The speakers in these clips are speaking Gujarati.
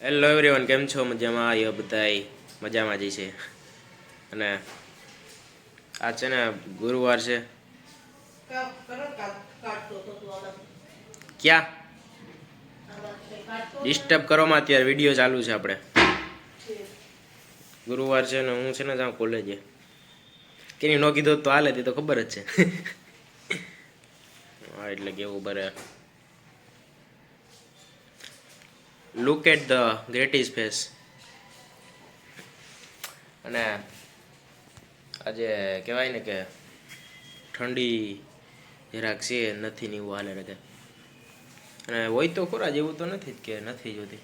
હેલો એવરીવન કેમ છો? મજામાં? આવ્યો બધાય મજામાં જ છે. અને આ છે ને ગુરુવાર છે. ક્યાં? ડિસ્ટર્બ કરવામાં અત્યારે વીડિયો ચાલુ છે આપણે. ગુરુવાર છે ને હું છે ને જાઉં કોલેજે કેની નો કીધો તો હાલે, તે તો ખબર જ છે. હા, એટલે કેવું બરે look at the greatest face અને આજે કહેવાય ને કે ઠંડી જરાક છે, નથી ને એવું હાલે રહે અને હોય તો ખોરા, જેવું તો નથી જ કે નથી જોતી.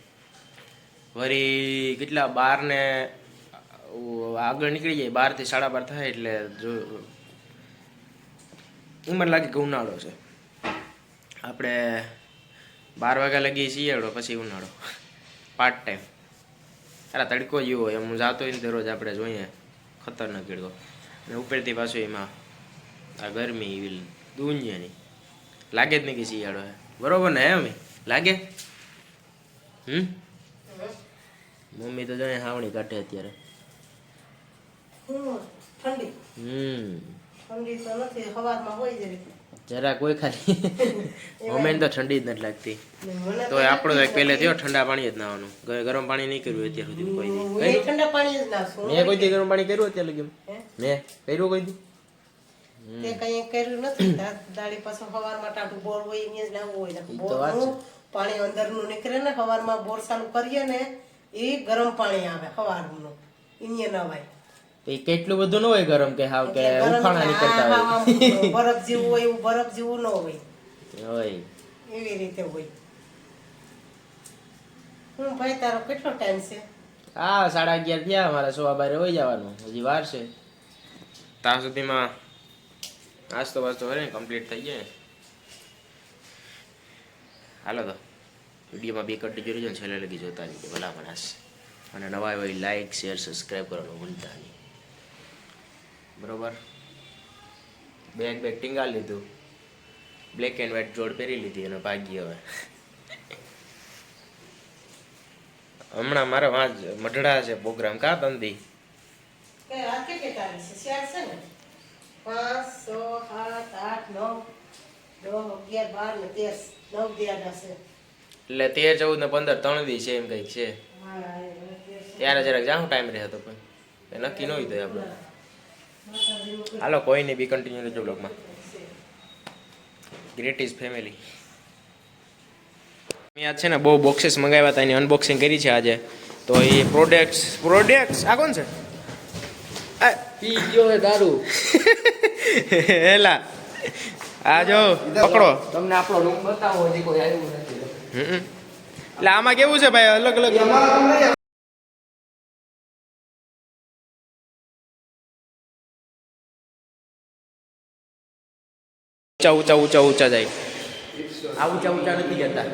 વળી કેટલા બાર ને આગળ નીકળી જાય બારથી સાડા બાર થાય એટલે જો જ લાગે કે ઉનાળો છે. આપણે બાર વાગ્યા લગી શિયાળો પછી ઉનાળો. પાર્ટ ટાઈમ અરે તડકો જેવો હોય એમ હું જાતો હોય ને દરરોજ આપણે જોઈએ. ખતરનાક તડકો અને ઉપરથી પાછું એમાં આ ગરમી એવી દુનિયાની. લાગે જ નહીં કે શિયાળો હે. બરોબર ને હે અમે લાગે? હમ? મમ્મી તો જોઈએ હાવણી કાઢે અત્યારે. હમ, ઠંડી. હમ. ઠંડી તો નથી સવારમાં હોય જ રીતે જરા કોઈ ખાલી મમ્મીને તો ઠંડી જ નથી લાગતી. તો આપણો એક પહેલે થયો ઠંડા પાણી જ નાવાનું. ગરમ પાણી નહીં કર્યું અત્યાર સુધી કોઈ દી. ઠંડા પાણી જ નાખું મેં કોઈ દી ગરમ પાણી કર્યું અત્યાર લગી મેં કર્યું કોઈ દી? તે કઈ કર્યું નથી. દાડી પાછું સવારમાં ટાટું બોર હોય અહીંયા જ નાવું હોય. બોરનું પાણી અંદરનું નીકળે ને સવારમાં બોર ચાલુ કરીએ ને એ ગરમ પાણી આવે સવારનું અહીંયા નવાય. તો ઈ કેટલું બધું ન હોય ગરમ કે હાવ કે ઉખાણા ઉફાણા નીકળતા હોય. બરફ જેવું હોય એવું બરફ જેવું ન હોય. હોય. એવી રીતે હોય. હું ભાઈ તારો કેટલો ટાઈમ છે? હા સાડા અગિયાર થયા મારા સવા બારે હોય જવાનું. હજી વાર છે. ત્યાં સુધીમાં નાસ્તો વાસ્તો ને કમ્પ્લીટ થઈ જાય હાલો તો. વિડીયોમાં બે કટ જોઈ લેજો ને છેલ્લે લગી જોતા નહીં ભલા માણસ. અને નવા હોય લાઈક શેર સબસ્ક્રાઈબ કરવાનું ભૂલતા નહીં. બરોબર? બેગ બેગ ટીંગા લીધું. બ્લેક એન્ડ વ્હાઈટ જોડ પહેરી લીધી અને ભાગી હવે. હમણાં મારે વાંચ મઢડા છે પ્રોગ્રામ. કા પાંચ છ સાત આઠ નવ છે. એટલે તેર ચૌદ ને પંદર ત્રણ દી છે એમ કંઈક છે. ત્યારે જરાક જાઉં ટાઈમ રહે તો પણ. એ નક્કી ન હોય તો આપણે. હાલો કોઈ નહીં બી કન્ટિન્યુ રહેજો બ્લોગમાં ગ્રેટ ઇઝ ફેમિલી મેં આજ છે ને બહુ બોક્સેસ મંગાવ્યા હતા એની અનબોક્સિંગ કરી છે આજે. તો એ પ્રોડક્ટ્સ પ્રોડક્ટ્સ આ કોણ છે? પી ગયો હે દારૂ. હેલા આ જો પકડો. તમને આપણો રૂમ બતાવો હજી કોઈ આવ્યું નથી. હમ. એટલે આમાં કેવું છે ભાઈ? અલગ અલગ ઊંચા ઊંચા ઊંચા ઊંચા જાય. આ ઊંચા ઊંચા નથી જતા.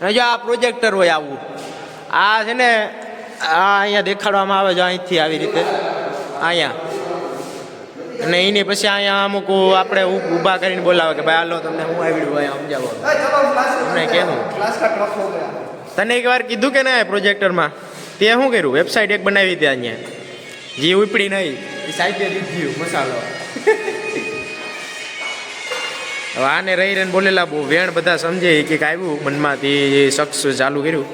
અને જો આ પ્રોજેક્ટર હોય આવું આ છે ને આ અહીંયા દેખાડવામાં આવે છે અહીંથી આવી રીતે અહીંયા. અને એની પછી અહીંયા અમુક આપણે ઊભા કરીને બોલાવે કે ભાઈ હાલો તમને હું આવડ્યું હોય સમજાવો. તમને કેવું? તને એક વાર કીધું કે ના પ્રોજેક્ટરમાં? તે શું કર્યું? વેબસાઇટ એક બનાવી હતી અહીંયા. જે ઉપડી નહીં. એ સાહિત્ય દીધું મસાલો. હવે આને રહી રહીને બોલેલા બહુ વેણ બધા સમજે કે આવ્યું મનમાંથી શખ્સ ચાલુ કર્યું.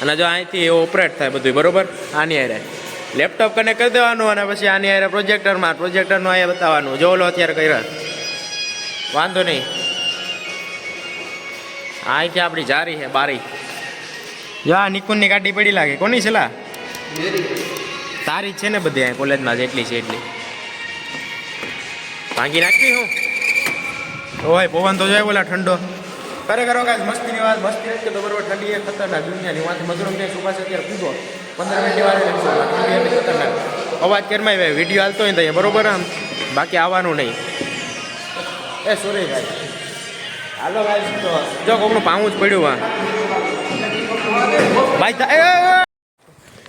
અને જો અહીંથી ઓપરેટ થાય બધું બરોબર? આની આરે લેપટોપ કનેક્ટ કરી દેવાનું અને પછી આની આરે પ્રોજેક્ટરમાં પ્રોજેક્ટરનું અહીંયા બતાવવાનું. જો ઓલો અત્યારે કર્યા. વાંધો નહીં. અહીંથી આપણી જારી છે, બારી. જો આ નિકુનની ગાડી પડી લાગે. કોની છે લા? તારી છે ને બધી કોલેજમાં જેટલી છે એટલી. ભાંગી નાખવી હું. ઓય પવન તો જાય બોલા ઠંડો કરે કરો કાંઈ મસ્તીની વાત મસ્તી નથી તો બરોબર ઠંડી એ ખતરનાક દુનિયાની વાંથી મધુરમ ત્યાં સુભાષ અત્યારે કૂદો પંદર મિનિટ વાર ઠંડી એટલી ખતરનાક અવાજ કરમાય ભાઈ વિડીયો હાલતો હોય ને ત્યાં બરોબર આમ બાકી આવવાનું નહીં એ સોરી ભાઈ હાલો ભાઈ તો જો કોકનું પાવું જ પડ્યું આ ભાઈ થા- એ, એ, એ.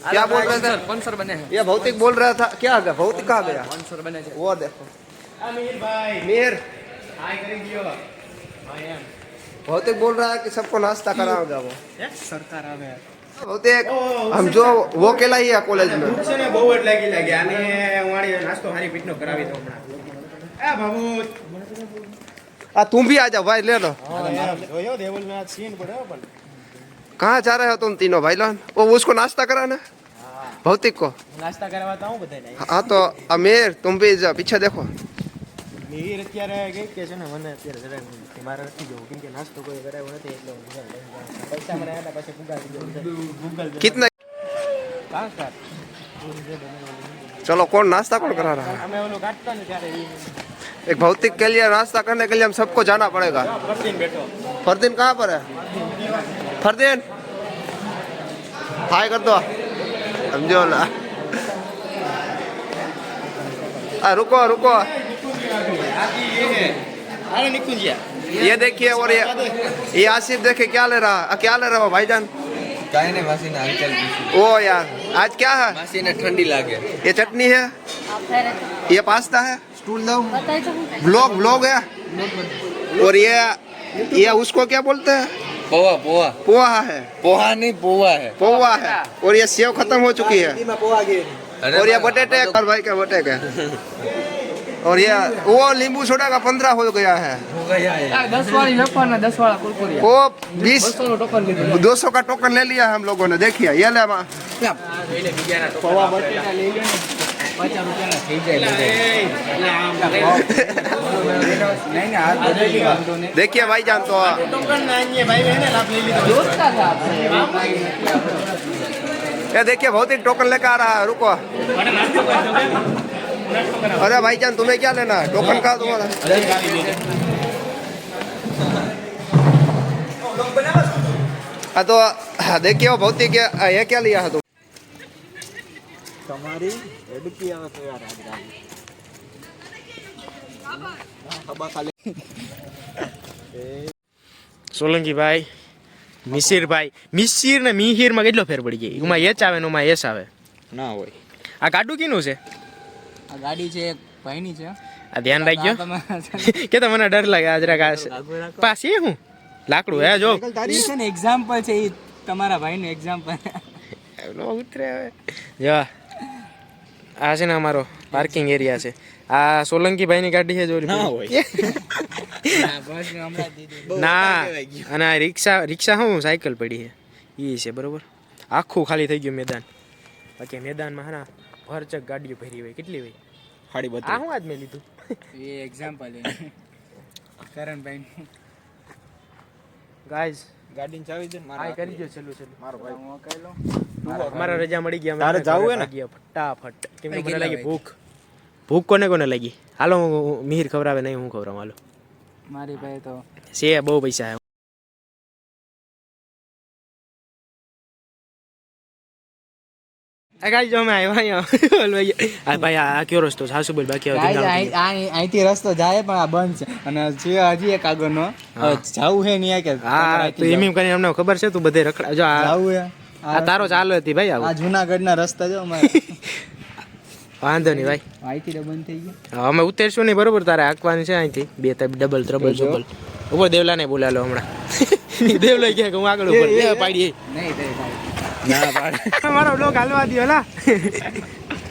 क्या बोल रहे थे સ્પોન્સર બને છે ये भौतिक बोल रहा था क्या गया भौतिक कहाँ गया સ્પોન્સર બને છે वो देखो આ મીરભાઈ मीर હાય કરી ગયો હા એમ भौतिक बोल रहा है कि सबको नाश्ता कराओगे वो સરકાર આવે भौतिक हम जो वो अकेला ही है कॉलेज में ભૂખ છે ને બહુ જ લાગી લાગી આને હું આની નાસ્તો હારી પીટનો કરાવી દઉં હમણાં એ બાબુ आ तुम भी आ जाओ भाई ले लो જોયો દેવલ મેં સીન પડ્યો પણ कहाँ जा रहे हो तुम तीनों भाई लोग वो उसको नाश्ता कराना भौतिक को નાસ્તા કરવા તો હું બધાને हाँ तो अमीर तुम भी जा, पीछे देखो મીર અત્યારે કઈ કે છે ને મને અત્યારે જરાક નથી. મારે નથી જવું કેમ કે નાસ્તો કોઈ કરાવ્યો નથી એટલે હું ઘરે લઈને જાઉં. પૈસા મને આના પાસે પુગાડી દેવું છે ગૂગલ પે कितने કાં કાં? चलो कौन नाश्ता कौन करा रहा है અમે ઓલું કાઢતા ને ત્યારે ઈ एक भौतिक के लिए नाश्ता करने के लिए हम सबको जाना पड़ेगा ફરતીન બેઠો फरदीन कहाँ पर है फरदीन हाय कर दो समझो ना आ, रुको रुको હાલો નિકુંજિયા ये देखिए और ये ये आसिफ देखे क्या ले रहा? क्या ले रहा हो भाई जान ओ यार आज क्या है? ठंडी लागे। ये चटनी है? ये पास्ता है? स्टूल ब्लॉग ब्लॉग है? और ये ये उसको क्या बोलते हैं? पोहा पोहा। पोहा है। पोहा नहीं पोहा है। पोहा है। और ये सेव खत्म हो चुकी है। और ये बटेटे और भाई का बटेटे और ये वो नींबू सोडा का पंद्रह हो गया है। हो गया है। दस दस वाला वो बीस दो सौ का टोकन ले लिया हम लोगों ने देखिए ये ले देखिए तो भाई जान तो ये देखिए बहुत ही टोकन लेकर आ रहा है रुको। अरे भाई जान तुम्हें क्या लेना है टोकन का तुम्हारा हाँ तो हाँ, देखिए वो बहुत ही क्या ये क्या लिया है तुम સોલંકીભાઈ મિસિરભાઈ મિસિર ને મિહિરમાં કેટલો ફેર પડી ગઈ એમાં એચ આવે ને એમાં એસ આવે ના હોય આ ગાડું કીનું છે આ ગાડી છે એક ભાઈની છે. આ ધ્યાન રાખજો. કે તમને ડર લાગે આજ રાખ. આ પાસ હું? લાકડું હે જો. છે ને એક્ઝામ્પલ છે એ તમારા ભાઈનું એક્ઝામ્પલ નો ઉતરે હવે. જો આ છે ને અમારો પાર્કિંગ એરિયા છે. આ સોલંકી ભાઈની ગાડી છે જોરી. ના દીધી. ના અને આ રિક્ષા રિક્ષા શું? સાયકલ પડી છે. એ છે બરોબર? આખું ખાલી થઈ ગયું મેદાન. બાકી મેદાનમાં હા ભરચક ગાડીઓ ભરી હોય કેટલી હોય? હાડી આ હું આજ મેં લીધું? એ એક્ઝામ્પલ કરણભાઈ. ગાઈઝ ગાડી ચાવી દે ને આ કરી દો છેલ્લું છેલ્લું મારો ભાઈ. હું કહી લઉં. અમારા રજા મળી ગયા તારે જાવું હે ને? ગયા ફટાફટ. કેમ કે મને લાગી ભૂખ. ભૂખ કોને કોને લાગી? હાલો મિહિર ખવડાવે નહીં હું ખવડાવું હાલો. મારી પાસે તો છે બહુ પૈસા ગાડી જો અમે આવ્યા અહીંયા ભાઈ આ કયો રસ્તો હાસુ બોલ બાકી અહીંથી રસ્તો જાય પણ આ બંધ છે અને છે હજી એક આગળનો જાવું હે નહીં કે હા તો એમ એમ કરીને અમને ખબર છે તું બધે રખડા જો આવું જાવું હે આ તારો ચાલુ હતી ભાઈ આ જુનાગઢના રસ્તા જો અમારે વાંધો નહીં ભાઈ અહીંથી તો બંધ થઈ ગયા અમે ઉતરશું નહીં બરોબર તારે આંકવાની છે અહીંથી બે ત્રણ ડબલ ત્રબલ ડબલ ઉપર દેવલાને બોલાલો હમણાં દેવલા ક્યાંક કે હું આગળ ઉપર પાડીએ નહીં ના મારો બ્લોગ હાલવા દો લા.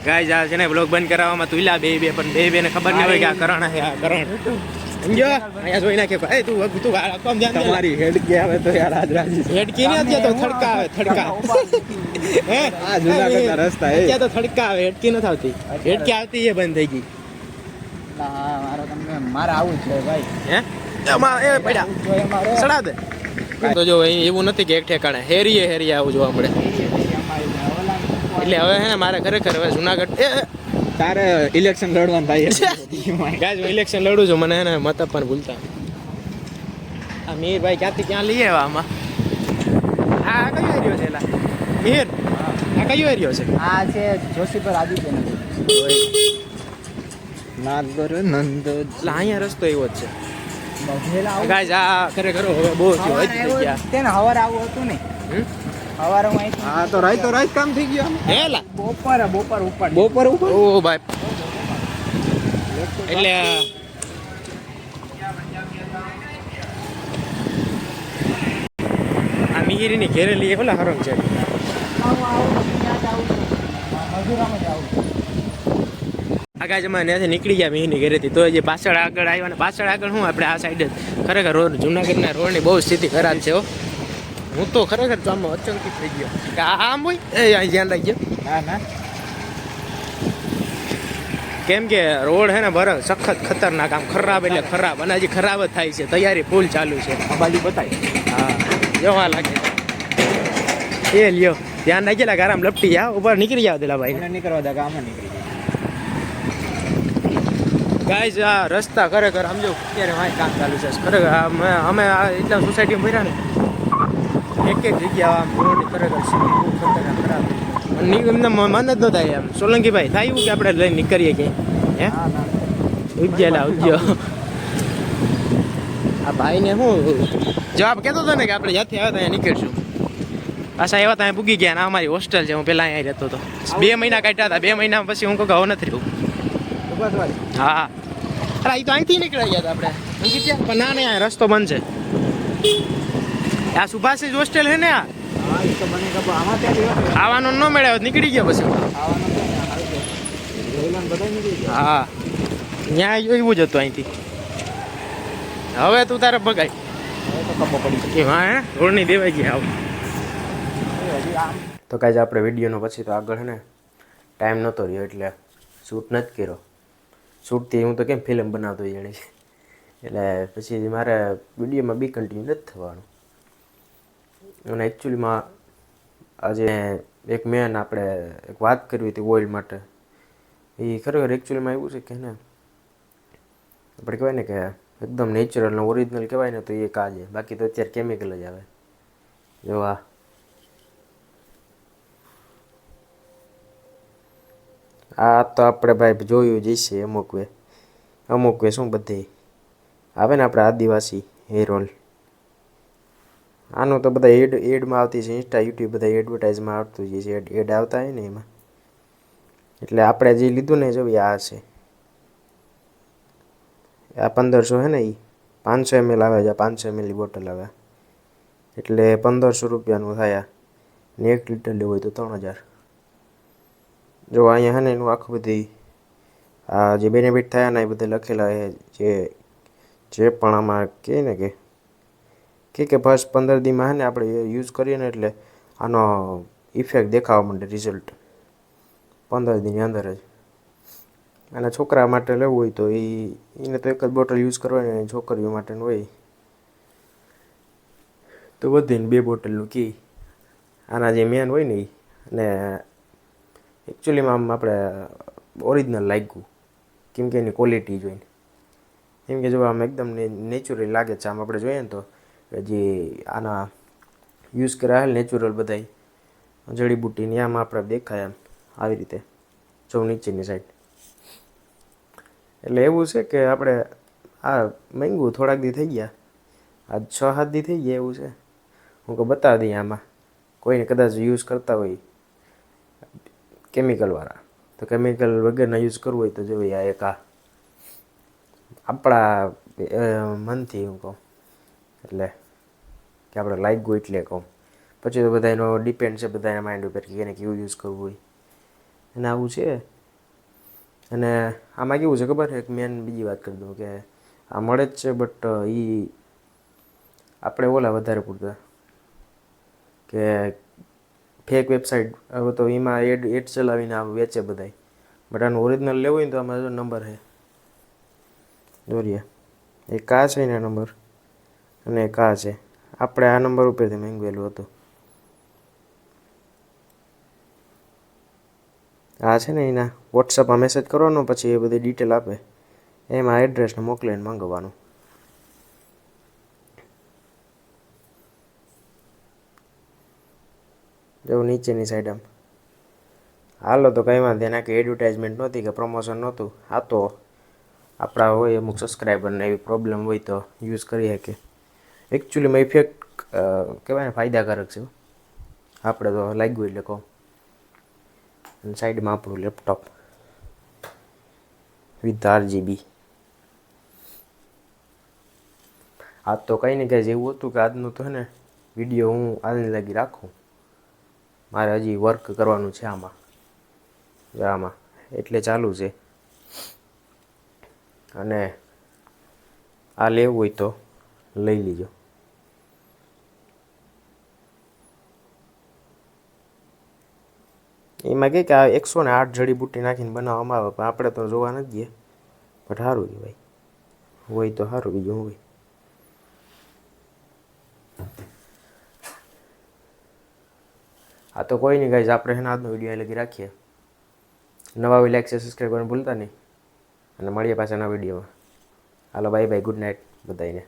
ગાય જા છે ને બ્લોગ બંધ કરાવવામાં તુલા બે બે પણ બે બે ને ખબર નહીં હોય કે આ કરણ હે આ કરણ સમજો અહીંયા જોઈ નાખે એ તું તું આમ ધ્યાન તમારી હેડ કે આવે તો યાર આજ રાજી ને અત્યારે તો થડકા આવે થડકા. હે આ રસ્તા. અત્યારે તો થડકા આવે હેડકી નથી આવતી. હેડકી આવતી એ બંધ થઈ ગઈ. ના મારો તમને મારે આવું છે ભાઈ. હે? એમાં એ પડ્યા. જોઈએ દે. તો જો એવું નથી કે એક ઠેકાણે. હેરીએ હેરીએ આવું જોવા મળે. એટલે હવે હે ને મારે ખરેખર હવે જુનાગઢ એ તારે ઇલેક્શન લડવાનું થાય ગાજ હું ઇલેક્શન લડું છું મને હે ને મત પણ ભૂલતા. આ મીરભાઈ ક્યાંથી ક્યાં લઈ આવ્યા આમાં? આ કયો એરિયો છે એલા? મીર? આ કયો એરિયો છે? આ છે જોશીપર આદિત્યનગર. નાગર નંદ. એટલે અહીંયા રસ્તો એવો જ છે. ગાય આ ખરેખર હવે બહુ થયું હવારે હજી ગયા તે ને આવું હતું ને હવારે હું અહીંથી હા તો રાત તો રાત કામ થઈ ગયો હેલા બપોરે બપોર ઉપર. બપોર ઉપર? ઓ ભાઈ. એટલે રામગીરીની ઘેરેલી એ ઓલા હરમ છે. આગા જમા ત્યાંથી નીકળી ગયા મિહિની ઘરેથી. તો જે પાછળ આગળ આવ્યા ને પાછળ આગળ શું આપણે આ સાઈડ જ ખરેખર રોડ જુનાગઢના રોડની બહુ સ્થિતિ ખરાબ છે હો. હું તો ખરેખર આમાં અચંકિત થઈ ગયો. કે આમ હોય? એ અહીં ધ્યાન રાખજો. ના ના. કેમ કે રોડ હે ને બરાબર સખત ખતરનાક આમ ખરાબ એટલે ખરાબ અને હજી ખરાબ જ થાય છે. તૈયારી ફૂલ ચાલુ છે. આ બાજુ બતાય. હા. જોવા લાગે. એ લ્યો ધ્યાન રાખજે લાગે આરામ લપટી જાવ ઉપર નીકળી જાવ દેલા ભાઈ નીકળવા દે આમાં નીકળી ગાય આ રસ્તા ખરેખર સમજો અત્યારે વાંય કામ ચાલુ છે. ખરેખર અમે આ એટલા સોસાયટીમાં ભર્યા ને એક એક જગ્યા આમ રોડ ખરેખર સ્થિતિ બહુ ખતરનાક ખરાબ એમને મન જ ન થાય એમ. સોલંકીભાઈ થાય એવું કે આપણે લઈને નીકળીએ કે? હે? ઉજ્જેલા ઉજ્જો આ ભાઈને શું જવાબ કહેતો હતો ને કે આપણે જ્યાંથી આવ્યા ત્યાં નીકળશું. પાછા એવા ત્યાં પૂગી ગયા ને અમારી હોસ્ટેલ છે હું પહેલાં અહીંયા રહેતો હતો. બે મહિના કાઢ્યા હતા બે મહિના પછી હું કહું નથી રહ્યું હા. અરે એ તો અહીંથી નીકળી ગયા હતા આપણે. પણ ના નહીં રસ્તો બંધ છે. આ સુભાષની હોસ્ટેલ છે ને આ? હા આવવાનો ન મળ્યો નીકળી ગયો પછી. હા. ત્યાં એવું જ હતું અહીંથી. હવે તું તારે ભગાય. કે હા, હે? રોડની દેવાઈ ગયા આવું. તો કાંઈ આપણે વિડીયોનો પછી તો આગળ હે ને, ટાઈમ નહોતો રહ્યો એટલે શૂટ નથી કર્યો. શૂટથી હું તો કેમ ફિલ્મ બનાવતો જાણી. એટલે પછી મારે વિડીયોમાં બી કન્ટિન્યુ નથી થવાનું. અને એકચ્યુઅલીમાં આજે એક મેન આપણે એક વાત કરવી હતી ઓઇલ માટે. એ ખરેખર એકચ્યુઅલીમાં એવું છે કે ને, આપણે કહેવાય ને કે એકદમ નેચરલ ને ઓરિજિનલ કહેવાય ને તો એ કાજે. બાકી તો અત્યારે કેમિકલ જ આવે. જો આ. આ તો આપણે ભાઈ જોયું જ અમુક વે. અમુક વે શું બધી. આવે ને આપણે આદિવાસી હેર ઓઇલ આનું તો બધા એડ, એડમાં આવતી છે ઇન્સ્ટા યુટ્યુબ બધા એડવર્ટાઇઝમાં આવતું જે છે, એડ આવતા હોય ને એમાં. એટલે આપણે જે લીધું ને જો આ છે. આ પંદરસો હે ને એ પાંચસો એમએલ આવે છે પાંચસો એમએલની બોટલ આવે એટલે પંદરસો રૂપિયાનું થાય ને એક લીટર લેવું હોય તો ત્રણ હજાર. જો અહીંયા હે ને એનું આખું બધી આ જે બેનિફિટ થયા ને એ બધા લખેલા છે જે જે પણ આમાં કહે ને કે કે કે ફર્સ્ટ પંદર દીમાં હે ને આપણે યુઝ કરીએ ને એટલે આનો ઇફેક્ટ દેખાવા માંડે રિઝલ્ટ પંદર દીની અંદર જ. અને છોકરા માટે લેવું હોય તો એ, એને તો એક જ બોટલ યુઝ કરવાની છોકરીઓ માટેનું હોય. તો વધીને બે બોટલનું કી. આના જે મેન હોય ને એ. અને એકચ્યુઅલીમાં આમ આપણે ઓરિજિનલ લાગ્યું. કેમ કે એની ક્વોલિટી જોઈને કેમ કે જો આમ એકદમ નેચરલી લાગે છે. આમ આપણે જોઈએ ને તો કે જે આના યુઝ કરાયેલ નેચરલ બધાય જડીબુટ્ટીની આમ આપણે દેખાય એમ, આવી રીતે, જો નીચેની સાઈડ એટલે એવું છે કે આપણે આ મંગું થોડાક દી થઈ ગયા, આજ છ, સાત દી થઈ ગયા એવું છે. હું કહું બતાવી દઈએ આમાં, કોઈને કદાચ યુઝ કરતા હોય કેમિકલવાળા તો કેમિકલ વગરના યુઝ કરવું હોય તો જોઈએ આ એક આ. આપણા મનથી હું કહું. એટલે કે આપણે લાગ્યું એટલે કહું. પછી તો બધા એનો ડિપેન્ડ છે, બધાના માઇન્ડ ઉપર કે એને કેવું યુઝ કરવું હોય. અને આવું છે. અને આમાં કેવું છે ખબર એક મેન બીજી વાત કરી દઉં કે આ મળે જ છે બટ એ આપણે ઓલા વધારે પૂરતા. કે ફેક વેબસાઇટ હવે તો એમાં એડ એડ ચલાવીને આ વેચે બધાય. બટ આનું ઓરિજિનલ લેવું હોય ને તો જો નંબર છે. દોરીએ. એક આ છે એના નંબર અને એક છે. આપણે આ નંબર ઉપરથી મંગાવેલું હતું. આ છે ને એના વોટ્સઅપમાં મેસેજ કરવાનો, પછી એ બધી ડિટેલ આપે. એમાં એડ્રેસને મોકલીને મંગાવવાનું જો નીચેની સાઈડ આમ. હાલો તો કંઈ વાંધો ના કે એડવર્ટાઇઝમેન્ટ નહોતી કે પ્રમોશન નહોતું. આ તો આપણા હોય અમુક સબસ્ક્રાઈબરને એવી પ્રોબ્લેમ હોય તો યુઝ કરી શકે એકચ્યુઅલીમાં ઇફેક્ટ કહેવાય ને, ફાયદાકારક છે આપણે તો લાગ્યું એટલે કહું. અને સાઈડમાં આપણું લેપટોપ વિથ આરજીબી આજ તો કંઈ ને કંઈ જેવું હતું કે આજનું તો ને વીડિયો હું આજને લાગી રાખું. મારે હજી વર્ક કરવાનું છે આમાં. આમાં. એટલે ચાલુ છે. અને આ લેવું હોય તો લઈ લીજો. એમાં કહે કે આ એકસો ને આઠ જડીબુટ્ટી નાખીને બનાવવામાં આવે, પણ આપણે તો જોવા નથી ગયા બટ સારું કહેવાય હોય તો સારું બીજું હોય? હા તો કોઈ નહીં ગાઈઝ આપણે એના આજનો વીડિયો લગી રાખીએ. નવા હોય લાઈક છે સબસ્ક્રાઈબ કરવાનું ભૂલતા નહીં. અને મળીએ પાછા નવા વિડીયોમાં હાલો બાય બાય ગુડ નાઇટ બધાને